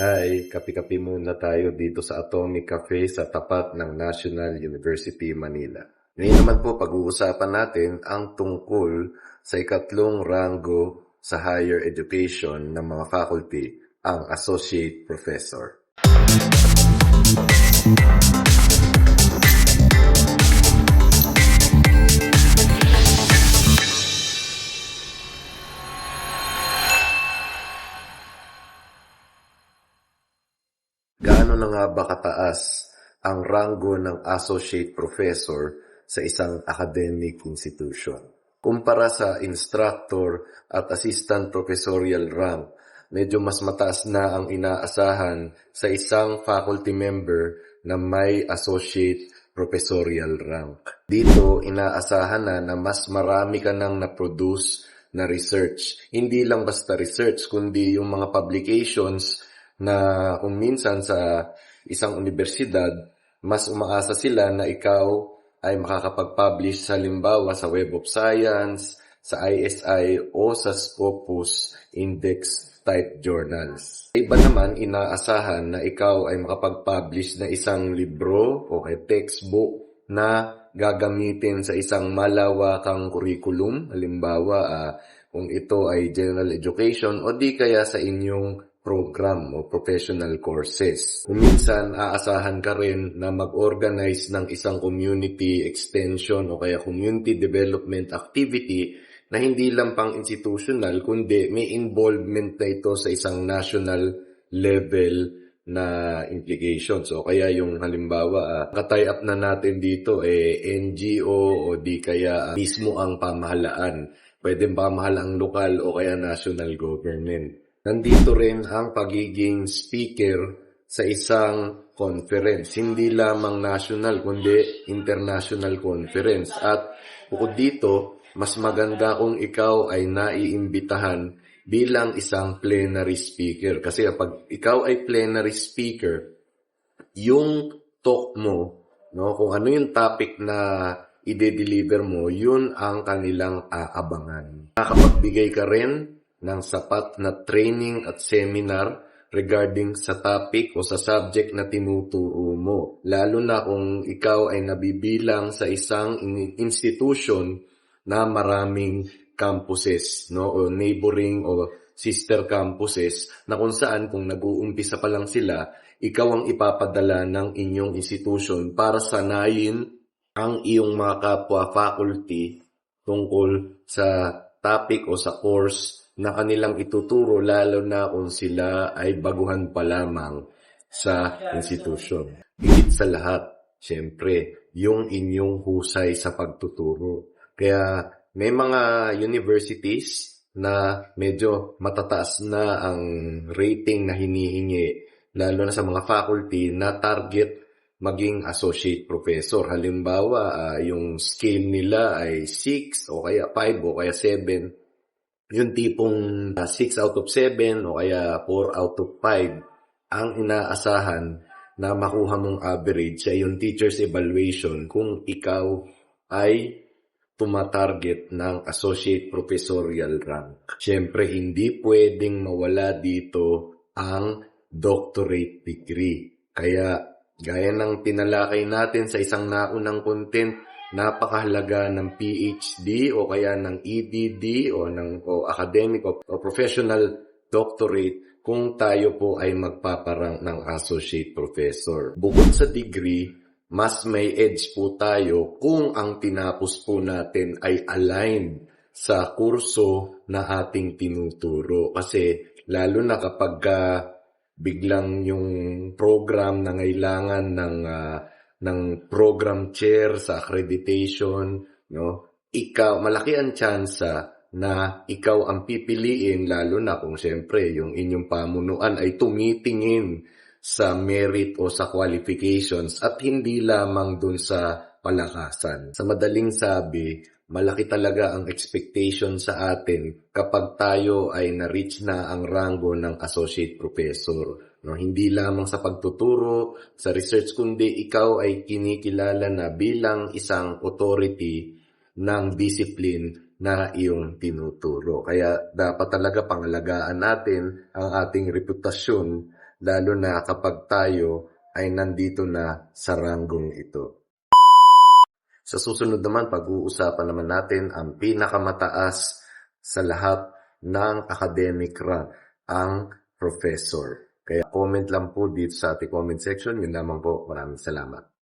Hi, kapi-kapi muna tayo dito sa Atomic Cafe sa tapat ng National University Manila. Ngayon naman po pag-uusapan natin ang tungkol sa ikatlong rango sa higher education ng mga faculty, ang Associate Professor. Gaano na nga ba kataas ang rango ng associate professor sa isang academic institution? Kumpara sa instructor at assistant professorial rank, medyo mas mataas na ang inaasahan sa isang faculty member na may associate professorial rank. Dito, inaasahan na na mas marami ka nang na-produce na research. Hindi lang basta research, kundi yung mga publications na kung minsan sa isang universidad, mas umaasa sila na ikaw ay makakapag-publish sa limbawa sa Web of Science, sa ISI o sa Scopus Index type journals. Iba naman, inaasahan na ikaw ay makapag-publish na isang libro o kay textbook na gagamitin sa isang malawakang curriculum. Halimbawa, ah, kung ito ay general education o di kaya sa inyong program o professional courses. Minsan, aasahan ka rin na mag-organize ng isang community extension o kaya community development activity na hindi lang pang institutional, kundi may involvement na ito sa isang national level na implications. O kaya yung halimbawa, uh, katay up na natin dito eh NGO o di kaya ah, mismo ang pamahalaan. Pwede pamahalaang lokal o kaya national government. Nandito rin ang pagiging speaker sa isang conference. Hindi lamang national, kundi international conference. At bukod dito, mas maganda kung ikaw ay naiimbitahan bilang isang plenary speaker. Kasi kapag ikaw ay plenary speaker, yung talk mo, no, kung ano yung topic na ide-deliver mo, yun ang kanilang aabangan. Nakapagbigay ka rin ng sapat na training at seminar regarding sa topic o sa subject na tinuturo mo. Lalo na kung ikaw ay nabibilang sa isang institution na maraming campuses no o neighboring o sister campuses na kung saan kung nag-uumpisa pa lang sila ikaw ang ipapadala ng inyong institution para sanayin ang iyong mga kapwa faculty tungkol sa topic o sa course na kanilang ituturo lalo na kung sila ay baguhan pa lamang sa institution. Higit sa lahat, syempre, yung inyong husay sa pagtuturo. Kaya may mga universities na medyo matataas na ang rating na hinihingi lalo na sa mga faculty na target maging associate professor. Halimbawa, uh, yung scale nila ay 6 o kaya 5 o kaya 7. Yung tipong uh, ah, 6 out of 7 o kaya 4 out of 5 ang inaasahan na makuha mong average sa yung teacher's evaluation kung ikaw ay tumatarget ng associate professorial rank. Siyempre, hindi pwedeng mawala dito ang doctorate degree. Kaya, gaya ng tinalakay natin sa isang naunang content, napakahalaga ng PhD o kaya ng EDD o ng o academic o, o professional doctorate kung tayo po ay magpaparang ng associate professor. Bukod sa degree, mas may edge po tayo kung ang tinapos po natin ay aligned sa kurso na ating tinuturo. Kasi lalo na kapag uh, biglang yung program na ngailangan ng uh, ng program chair sa accreditation, no? Ikaw malaki ang tsansa na ikaw ang pipiliin lalo na kung siyempre yung inyong pamunuan ay tumitingin sa merit o sa qualifications at hindi lamang dun sa palakasan. Sa madaling sabi, malaki talaga ang expectation sa atin kapag tayo ay na-reach na ang rango ng associate professor. No, hindi lamang sa pagtuturo, sa research, kundi ikaw ay kinikilala na bilang isang authority ng discipline na iyong tinuturo. Kaya dapat talaga pangalagaan natin ang ating reputasyon lalo na kapag tayo ay nandito na sa ranggong ito. Sa susunod naman, pag-uusapan naman natin ang pinakamataas sa lahat ng academic rank, ang professor. Kaya comment lang po dito sa ating comment section. Yun lamang po. Maraming salamat.